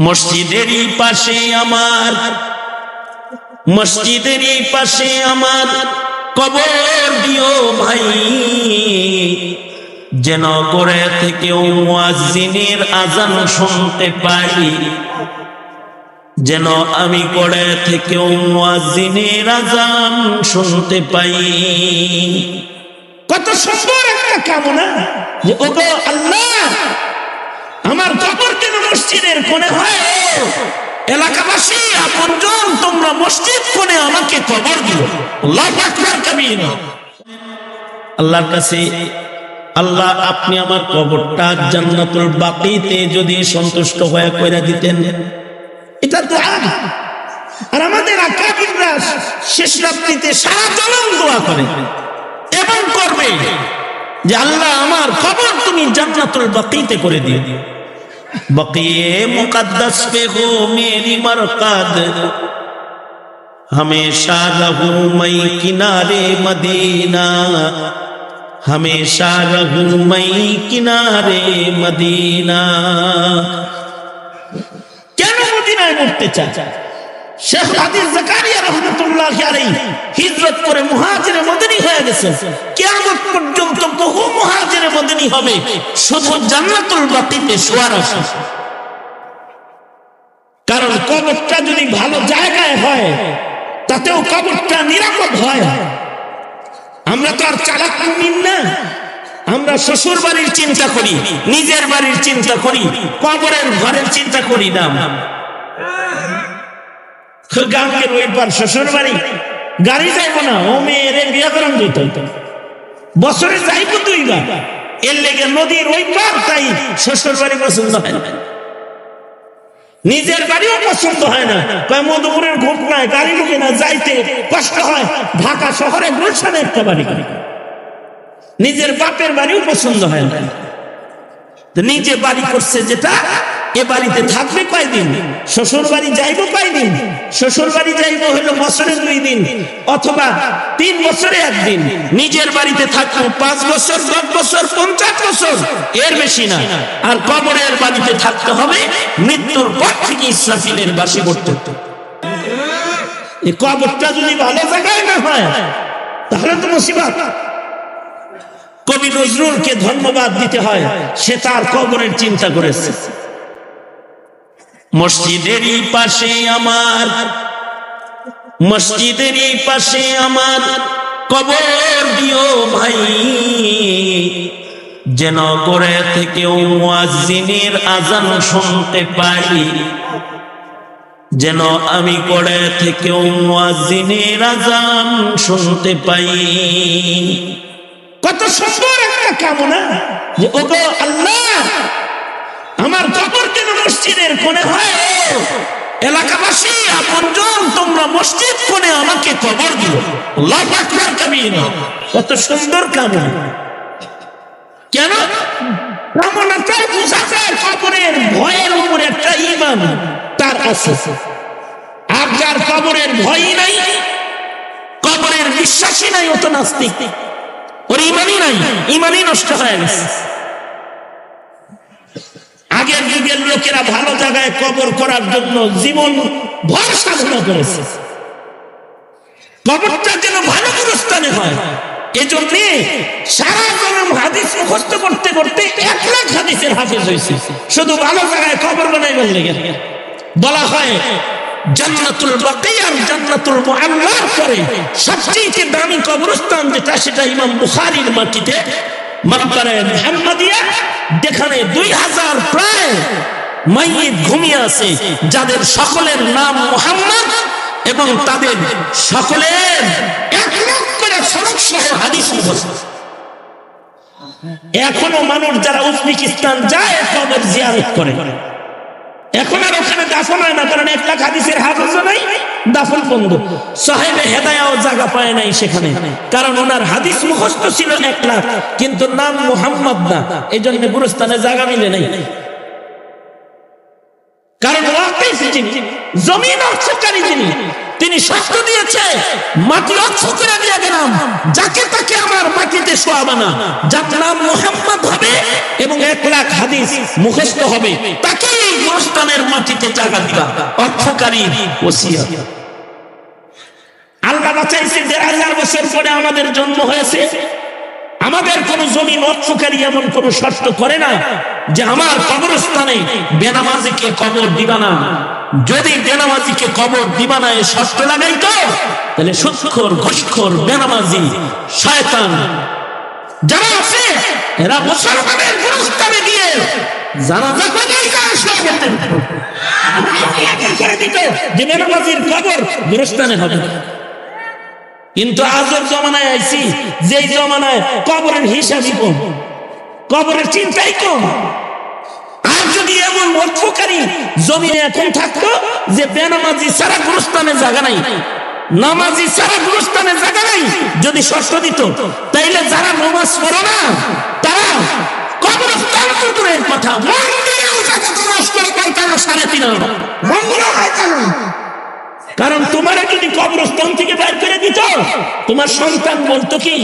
মসজিদেরই পাশে আমার মসজিদেরই পাশে আমার কবর দিও ভাই। যেন করে থেকেও মুয়াজ্জিনের আজান শুনতে পাই। যেন আমি করে থেকেও মুয়াজ্জিনের আজান শুনতে পাই। কত সুন্দর একটা কামনা যে ওগো আল্লাহ। মসজিদের হয় এলাকাবাসী আপনজন তোমরা মসজিদ কোণে আমাকে কবর দিও। আল্লাহ আল্লাহর কাছে, আল্লাহ, আপনি আমার কবরটা জান্নাতুল বাকিতে যদি সন্তুষ্ট হয়ে কইরা দিতেন। এটা তো আর আমাদের আকাবিররা শেষ রাত্রিতে সারা জনম দোয়া করে। এবং করবে যে, আল্লাহ, আমার কবর তুমি জান্নাতুল বাকিতে করে দিয়ে দিও। बकिए मुकद्दस पे हो मेरी मरकद हमेशा रहूं मैं किनारे मदीना हमेशा रहूं मैं किनारे मदीना কেন মদিনায় মরতে চায় হিজরত করে হয়ে আশা কারণ কবরটা যদি ভালো জায়গায় হয়, তাতেও কবরটা নিরাপদ হয়। আমরা তো আর চালাক মুমিন না। আমরা শ্বশুর বাড়ির চিন্তা করি, নিজের বাড়ির চিন্তা করি, কবরের ঘরের চিন্তা করি না গাঙ্গের ওই শ্বশুর বাড়ি, গাড়ি যাইব না, ও মেয়ের বিয়ে করান দিত। বছরে যাইব দুইবার। এর লেগে নদীর ওই তাই শ্বশুর বাড়ি পছন্দ হয় না। নিজের বাড়িও পছন্দ হয় না। মধুপুরের ঘুম নাই গাড়ি ঢুকে না, যাইতে কষ্ট হয়। ঢাকা শহরে গুলশানে একটা বাড়ি। নিজের বাপের বাড়িও পছন্দ হয় না। তো নিজে বাড়ি করছে যেটা এ বাড়িতে থাকবে কয়দিন? শ্বশুর বাড়ি যাইব কয়দিন? শ্বশুর বাড়ি যাইব হলো বছরে দুই দিন, অথবা তিন বছরে একদিন। নিজের বাড়িতে থাকব পাঁচ বছর, দশ বছর, পঞ্চাশ বছর, এর বেশি না। আর কবরের বাড়িতে থাকতে হবে, মৃত্যুর পর থেকে ইসরাফিলের বাসি করতে কবরটা যদি ভালো জায়গায় না হয়, তাহলে তো মুসিবত। কবি নজরুলকে ধন্যবাদ দিতে হয়, সে তার কবরের চিন্তা করেছে। মসজিদেরই পাশে আমার, মসজিদেরই পাশে আমার কবর দিও ভাই। যেন করে থেকেও মুয়াজ্জিনের আজান শুনতে পাই। যেন আমি করে থেকেও মুয়াজ্জিনের আজান শুনতে পাই। কত সুন্দর একটা কামনা যে আল্লাহ, আমার কবর হয় এলাকাবাসী আপনজন তোমরা মসজিদ কোণে আমাকে কবর দিও। আকবার কাবীরা কত সুন্দর কামনা। কেন? কামনাটাই বোঝা যায় কবরের ভয়ের উপরে একটা ইমান তার আছে। আর যার কবরের ভয়ই নাই, কবরের বিশ্বাসই নাই, অত নাস্তিক। ওর ইমানই নাই ইমানই নষ্ট হয়ে গেছে। যুগের লোকেরা ভালো জায়গায় কবর করার জন্য জীবন ভর সাধনা করেছে। কবরটা যেন ভালো গুরুস্থানে হয়। এজন্য সারা হাদিস করতে করতে এক লাখ হাদিসের হাফিজ হয়েছে। শুধু ভালো জায়গায় কবর বানাইবার লেগে বলা হয়, জান্নাতুল বাকিয়ার জান্নাতুল মুআল্লার পরে সবচেয়ে দামি কবরস্থান যেটা, সেটা ইমাম বুখারীর মাটিতে মাকবারায়ে মুহাম্মাদিয়া যেখানে দুই হাজার প্রায় মাইয়ে ঘুমিয়ে আছে, যাদের সকলের নাম মোহাম্মদ এবং তাদের সকলের এক করে সনদ সহ হাদিস এখনও মানুষ যারা উজবেকিস্তান যায়, তাদের জিয়ারত করে। এখন আর ওখানে দাফন হয় না, কারণ এক লাখ হাদিসের হাফেজ নাই, দাফন বন্ধ। সাহেবে হেদায়াও জায়গা পায় নাই সেখানে। কারণ ওনার হাদিস মুখস্থ ছিল এক লাখ, কিন্তু নাম মুহাম্মদ না। এই জন্য গুরুস্থানে জায়গা মিলে নাই। কারণ জমিন অর্থকারী যিনি তিনি শর্ত দিয়েছে, মাটি অক্ষ করে দিয়ে গেলাম। যাকে তাকে আমার মাটিতে শোয়াবে না, যার নাম মোহাম্মদ হবে এবং এক লাখ হাদিস মুখস্থ হবে তাকে গোরস্থানের মাটিতে জায়গা দিবা। অর্থকারী ওসিয়ত আল্লাহ বাঁচাইছে দেড় হাজার বছর পরে আমাদের জন্ম হয়েছে। আমাদের কোন জমি অর্থকারী এমন কোন শর্ত করে না যে আমার কবরস্থানে বেনামাজিকে কবর দিবা না যদি বেনামাজিকে কবর দিবা না এ শর্ত লাগাই তো তাহলে সুৎখর, ঘুষখোর, বেনামাজি, শয়তান যারা আছে, এরা মুসলমানের গুরুস্থানে গিয়ে দিত যে বেনামাজির কবর গুরুস্থানে হবে। কিন্তু আজব জমানায় আইছি, যেই জমানায় কবরের হিসাবই কম কবরের চিন্তাই কম। আর যদি এমন অর্থকারী জমিনে এখন থাকতো যে বেনামাজি সারা গুরুস্থানে জায়গা নাই, নামাজি সারা গুরুস্থানে জায়গা নাই, যদি ষষ্ঠ দিত, তাইলে যারা নমাজ পড়ো না, তারা তো কথা। তোমার পায় তারা সাড়ে তিন। মন্দিরও হয় কেন? কারণ তোমার যদি কবরস্থান থেকে বের করে দিত, তোমার সন্তান বলতো কি,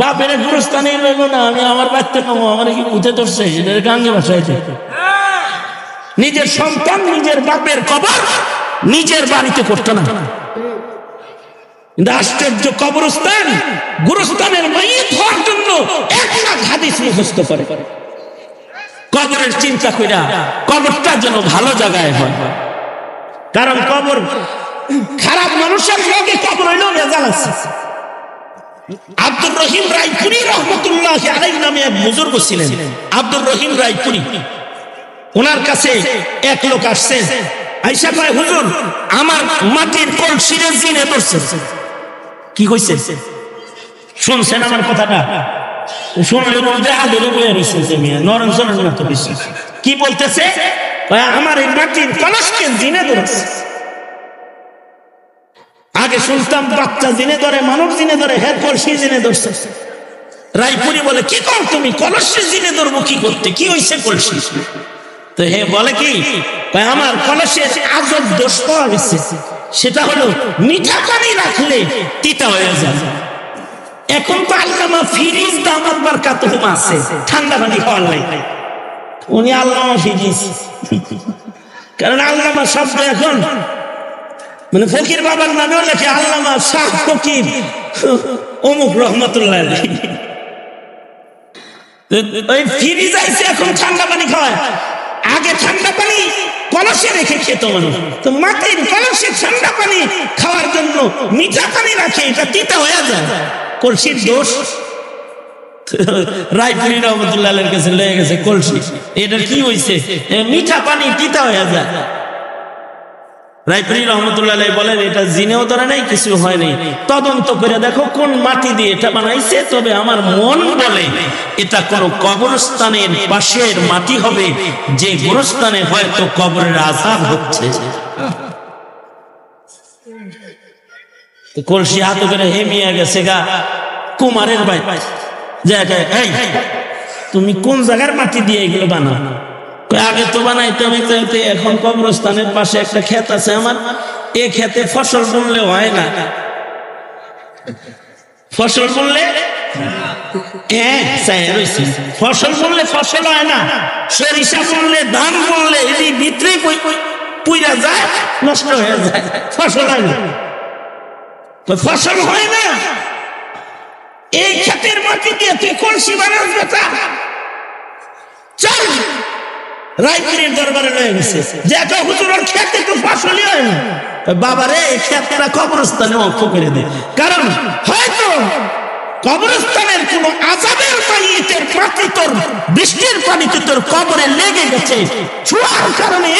বাপের গুরুস্থানে নেব না, আমি আমার বাচ্চা নেব, আমার কি উঠে ধরছে এদের গাঙ্গে বাসাইছে নিজের সন্তান নিজের বাপের কবর নিজের বাড়িতে করতো না। আশ্চর্য কবরস্থান গুরুস্থানের হওয়ার জন্য হাদিস মুখস্থ করে। কবরের চিন্তা কইরা কবরটা যেন ভালো জায়গায় হয়। কারণ কবর খারাপ মানুষের লগে কবর হইলেও রেজাল আছে আব্দুর রহিম রায়পুরি রহমতুল্লাহ আলাই নামে এক বুজুর্গ ছিলেন। আব্দুর রহিম রায়পুরি ওনার কাছে এক লোক আসছে। আইসা কয়, হুজুর, আমার মাটির কলসিরে জিনে ধরছে। কি কইছে? শুনছেন আমার কথাটা? শুনলে বলতে আদরে বয়ে রয়েছে মেয়ে, নরম সরম না তো বিশ্বাস কি বলতেছে? আমার এই মাটির কলসকে জিনে ধরছে। আগে শুনতাম বাচ্চা জিনে ধরে মানুষ জিনে ধরে হ্যাঁ কলসি জিনে ধরছে। রায়পুরি বলে, কি কর তুমি? কলসি জিনে ধরবো কি করতে? কি হয়েছে কলসি? তো হে বলে কি? আমার কলসে আজব দোষ পাওয়া গেছে। সেটা হলো মিঠা পানি রাখলে তিতা হয়ে যায়। এখন তো আল্লামা ফিরিজ দামাত বারকাত আছে, ঠান্ডা পানি খাওয়ার লাগে উনি আল্লামা ফিরিজ। কারণ আল্লামা শব্দ এখন মানে ফকির বাবার নামেও লেখে আল্লামা শাহ ফকির। অমুক রহমতুল্লাহ। ওই ফ্রিজ আইছে, এখন ঠান্ডা পানি খাওয়ায় আগে ঠান্ডা পানি কলসে রেখে খেত মানুষ। তো মাটির কলসে ঠান্ডা পানি খাওয়ার জন্য মিঠা পানি রাখে, এটা তিতা হয়ে যায়। কলসির দোষ। রায়পুরি রহমতুল্লাহ কাছে লয়ে গেছে কলসি। এটা কি হয়েছে মিঠা পানি তিতা হয়ে যায়। রায়পুরি রহমতুল্লাহ বলেন এটা জিনেও ধরে নাই কিছু হয়নি তদন্ত করে দেখো কোন মাটি দিয়ে এটা বানাইছে তবে আমার মন বলে এটা কোন কবরস্থানের পাশের মাটি হবে যে গোরস্থানে হয়তো কবরের আজাব হচ্ছে। কলসি হাত করে হেমিয়া গেছে গা কুমারের জায়গায় এই তুমি কোন জায়গার মাটি দিয়ে এগুলো কই, আগে তো বানাইতে আমি তো এতে এখন কবরস্থানের পাশে একটা ক্ষেত আছে আমার। এ ক্ষেতে ফসল বুনলে হয় না। ফসল বুনলে হ্যাঁ, ফসল বুনলে ফসল হয় না। সরিষা বুনলে ধান বুনলে এটি ভিতরে পুইরা যায় নষ্ট হয়ে যায়। ফসল হয় না। ফসল হয় না। এই ক্ষেতের মাটি দিয়ে তুই কলসি বানাস বেটা। চল। দরবারে লয়ে গেছে। যে করে কারণ হয়তো বৃষ্টির পানিতে তোর কবরে লেগে গেছে। ছোঁয়ার কারণে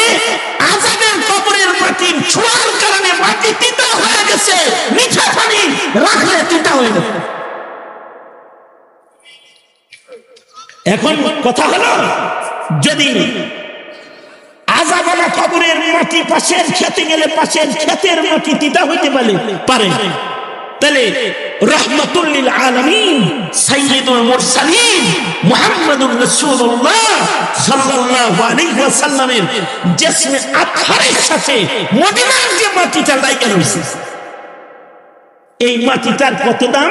আজাবের কবরের মাটি ছোঁয়ার কারণে মাটি তিতা হয়ে গেছে। মিঠা পানি রাখলে তিতা হয়ে গেছে এখন কথা হলো যদি আজাবালা কবরের মাটি পাশের খেতে গেলে পাশের ক্ষেতের মাটি তিতা হইতে পারে পারে। তাহলে রহমতুল্লিল আলামিন সাইয়্যিদুল মুরসালিন মুহাম্মাদুর রাসূলুল্লাহ সাল্লাল্লাহু আলাইহি ওয়াসাল্লামের জিসমে আতহারের সাথে মদিনার যে মাটিটা লাইকা রইছে এই মাটিটার কত দাম?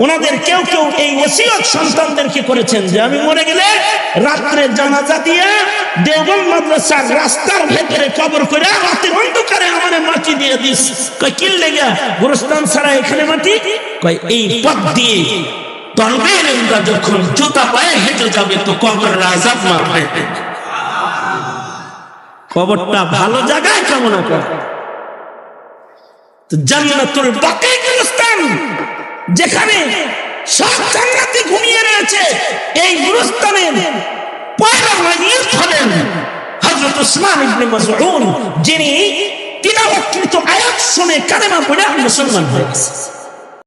ওনাদের কেউ কেউ এই ওসিয়ত সন্তানদেরকে করেছেন যে আমি মরে গেলে রাত্রে জানাজা দিয়ে দেওবন্দ মাদ্রাসার রাস্তার ভেতরে কবর করে রাতের অন্ধকারে আমার মাটি দিয়ে দিস। কই কি লেগা? গোরস্থান ছাড়া এখানে মাটি? কই এই পথ দিয়ে তলবের যখন জুতা পায়ে হেঁটে যাবে তো কবরের আজাব মারবে কবরটা ভালো জায়গায় কামনা কর। জান্নাতুল বাকি গুরুস্থান। যেখানে সব জান্নাতি ঘুমিয়ে রয়েছে, এই গুরুস্থানের যিনি তিলাওয়াতকৃত আয়াত শুনে কালেমা পড়ে মুসলমান হয়ে গেছে